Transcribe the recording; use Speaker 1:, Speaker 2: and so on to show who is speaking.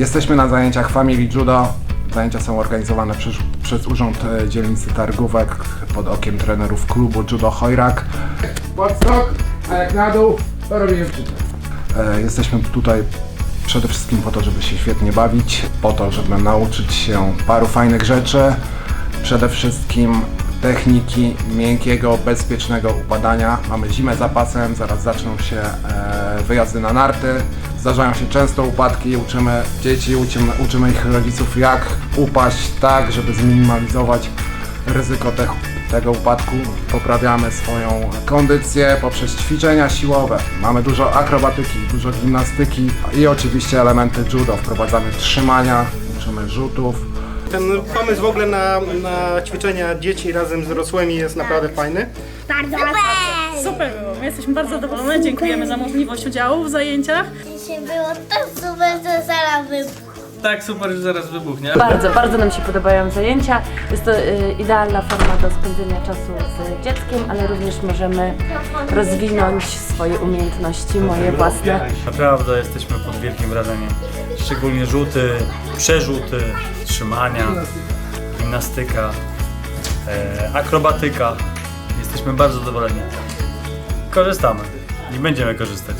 Speaker 1: Jesteśmy na zajęciach Family Judo. Zajęcia są organizowane przez, przez Urząd e, Dzielnicy Targówek pod okiem trenerów klubu Judo Chojrak. Podstok, a jak na dół, to robimy wczytę. E, Jesteśmy tutaj przede wszystkim po to, żeby się świetnie bawić, po to, żeby nauczyć się paru fajnych rzeczy. Przede wszystkim techniki miękkiego, bezpiecznego upadania. Mamy zimę za pasem, zaraz zaczną się e, wyjazdy na narty. Zdarzają się często upadki, uczymy dzieci, uczymy, uczymy ich rodziców jak upaść tak, żeby zminimalizować ryzyko te, tego upadku. Poprawiamy swoją kondycję poprzez ćwiczenia siłowe. Mamy dużo akrobatyki, dużo gimnastyki i oczywiście elementy judo. Wprowadzamy trzymania, uczymy rzutów,
Speaker 2: Ten pomysł w ogóle na, na ćwiczenia dzieci razem z dorosłymi jest naprawdę fajny.
Speaker 3: Bardzo.
Speaker 4: Super było, my jesteśmy bardzo zadowolone, dziękujemy za możliwość udziału w zajęciach.
Speaker 3: Dzisiaj było tak super, że zaraz wybuch.
Speaker 5: Tak, super, że zaraz wybuchnie.
Speaker 6: Bardzo, bardzo nam się podobają zajęcia. Jest to y, idealna forma do spędzenia czasu z dzieckiem, ale również możemy rozwinąć swoje umiejętności, moje własne.
Speaker 5: Naprawdę jesteśmy pod wielkim wrażeniem. Szczególnie rzuty, przerzuty, trzymania, gimnastyka, e, akrobatyka. Jesteśmy bardzo zadowoleni. Korzystamy i będziemy korzystać.